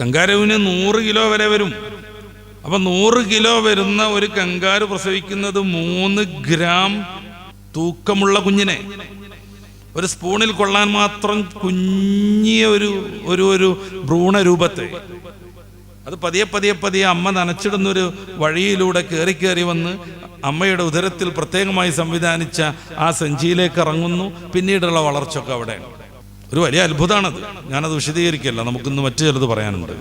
കങ്കാരുവിന് നൂറ് കിലോ വരെ വരും. അപ്പൊ നൂറ് കിലോ വരുന്ന ഒരു കങ്കാരു പ്രസവിക്കുന്നത് മൂന്ന് ഗ്രാം തൂക്കമുള്ള കുഞ്ഞിനെ. ഒരു സ്പൂണിൽ കൊള്ളാൻ മാത്രം കുഞ്ഞിയ ഒരു ഒരു ഒരു ഭ്രൂണ രൂപത്തെ. അത് പതിയെ പതിയെ പതിയെ അമ്മ നനച്ചിടുന്നൊരു വഴിയിലൂടെ കയറി കയറി വന്ന് അമ്മയുടെ ഉദരത്തിൽ പ്രത്യേകമായി സംവിധാനിച്ച ആ സഞ്ചിയിലേക്ക് ഇറങ്ങുന്നു. പിന്നീടുള്ള വളർച്ചയൊക്കെ അവിടെ. ഒരു വലിയ അത്ഭുതമാണത് ഞാനത് വിശദീകരിക്കല്ല. നമുക്കിന്ന് മറ്റു ചിലത് പറയാനുണ്ട്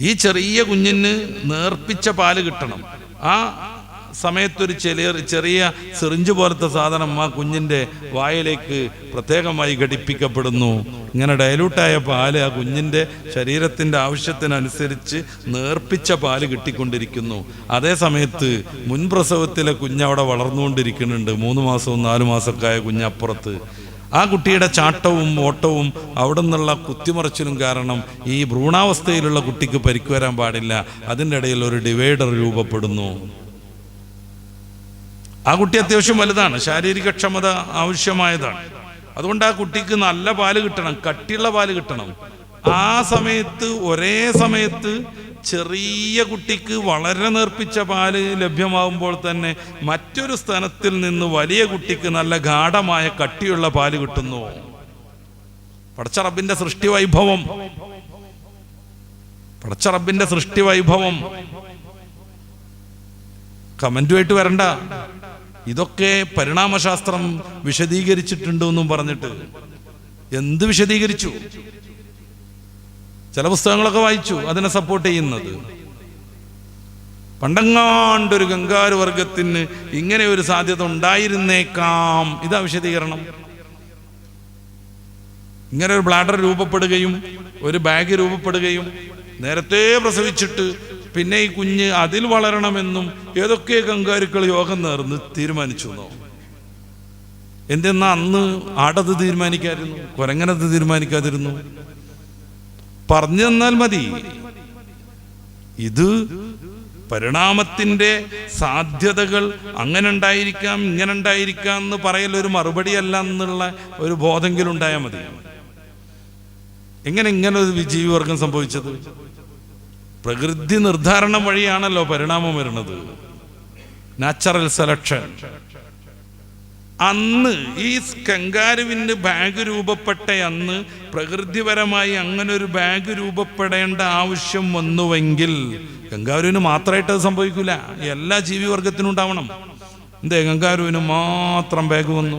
ഈ ചെറിയ കുഞ്ഞിന് നേർപ്പിച്ച പാൽ കിട്ടണം. ആ സമയത്തൊരു ചെറിയ ചെറിയ സിറിഞ്ച് പോലത്തെ സാധനം ആ കുഞ്ഞിന്റെ വായിലേക്ക് പ്രത്യേകമായി ഘടിപ്പിക്കപ്പെടുന്നു. ഇങ്ങനെ ഡയലൂട്ടായ പാൽ ആ കുഞ്ഞിന്റെ ശരീരത്തിന്റെ ആവശ്യത്തിനനുസരിച്ച് നേർപ്പിച്ച പാൽ കിട്ടിക്കൊണ്ടിരിക്കുന്നു. അതേ സമയത്ത് മുൻപ്രസവത്തിലെ കുഞ്ഞവിടെ വളർന്നുകൊണ്ടിരിക്കുന്നുണ്ട്. മൂന്ന് മാസവും നാലു മാസമൊക്കെ ആയ കുഞ്ഞപ്പുറത്ത്. ആ കുട്ടിയുടെ ചാട്ടവും ഓട്ടവും അവിടെ നിന്നുള്ള കുത്തിമറിച്ചിലും കാരണം ഈ ഭ്രൂണാവസ്ഥയിലുള്ള കുട്ടിക്ക് പരിക്ക് വരാൻ പാടില്ല. അതിന്റെ ഇടയിൽ ഒരു ഡിവൈഡർ രൂപപ്പെടുന്നു. ആ കുട്ടി അത്യാവശ്യം വലുതാണ്. ശാരീരിക ക്ഷമത ആവശ്യമായതാണ്. അതുകൊണ്ട് ആ കുട്ടിക്ക് നല്ല പാൽ കിട്ടണം കട്ടിയുള്ള പാൽ കിട്ടണം. ആ സമയത്ത് ഒരേ സമയത്ത് ചെറിയ കുട്ടിക്ക് വളരെ നേർപ്പിച്ച പാൽ ലഭ്യമാകുമ്പോൾ തന്നെ മറ്റൊരു സ്ഥലത്തിൽ നിന്ന് വലിയ കുട്ടിക്ക് നല്ല ഗാഠമായ കട്ടിയുള്ള പാൽ കിട്ടുന്നു. പടച്ചറബിന്റെ സൃഷ്ടി വൈഭവം. പടച്ചറബിന്റെ സൃഷ്ടി വൈഭവം. കമന്റുമായിട്ട് വരണ്ട. ഇതൊക്കെ പരിണാമശാസ്ത്രം വിശദീകരിച്ചിട്ടുണ്ട് എന്നും പറഞ്ഞിട്ട്. എന്ത് വിശദീകരിച്ചു? ചില പുസ്തകങ്ങളൊക്കെ വായിച്ചു അതിനെ സപ്പോർട്ട് ചെയ്യുന്നത്. പണ്ടങ്ങാണ്ടൊരു ഗംഗാരു വർഗത്തിന് ഇങ്ങനെ ഒരു സാധ്യത ഉണ്ടായിരുന്നേക്കാം. ഇതാ വിശദീകരണം. ഇങ്ങനെ ഒരു ബ്ലാഡർ രൂപപ്പെടുകയും ഒരു ബാഗ് രൂപപ്പെടുകയും നേരത്തെ പ്രസവിച്ചിട്ട് പിന്നെ ഈ കുഞ്ഞ് അതിൽ വളരണമെന്നും ഏതൊക്കെ കങ്കാരുക്കൾ യോഗം നേർന്ന് തീരുമാനിച്ചു എന്നോ? എന്തെന്നാ അന്ന് ആടത് തീരുമാനിക്കാതിരുന്നു? കുരങ്ങനത് തീരുമാനിക്കാതിരുന്നു? പറഞ്ഞു തന്നാൽ മതി. ഇത് പരിണാമത്തിന്റെ സാധ്യതകൾ അങ്ങനെ ഉണ്ടായിരിക്കാം ഇങ്ങനെ ഉണ്ടായിരിക്കാം എന്ന് പറയൽ ഒരു മറുപടിയല്ല എന്നുള്ള ഒരു ബോധെങ്കിലും ഉണ്ടായാൽ മതി. എങ്ങനെ ഇങ്ങനെ ഒരു ജീവിവർഗം സംഭവിച്ചത്? പ്രകൃതി നിർദ്ധാരണം വഴിയാണല്ലോ പരിണാമം വരുന്നത്. നാച്ചുറൽ സെലക്ഷൻ അന്ന് ഈ കങ്കാരുവിന്റെ ബാഗ് രൂപപ്പെട്ട അന്ന് പ്രകൃതിപരമായി അങ്ങനെ ഒരു ബാഗ് രൂപപ്പെടേണ്ട ആവശ്യം വന്നുവെങ്കിൽ കങ്കാരുവിന് മാത്രമായിട്ട് അത് സംഭവിക്കില്ല എല്ലാ ജീവിവർഗത്തിനും ഉണ്ടാവണം. എന്തേ കങ്കാരുവിന് മാത്രം ബാഗ് വന്നു?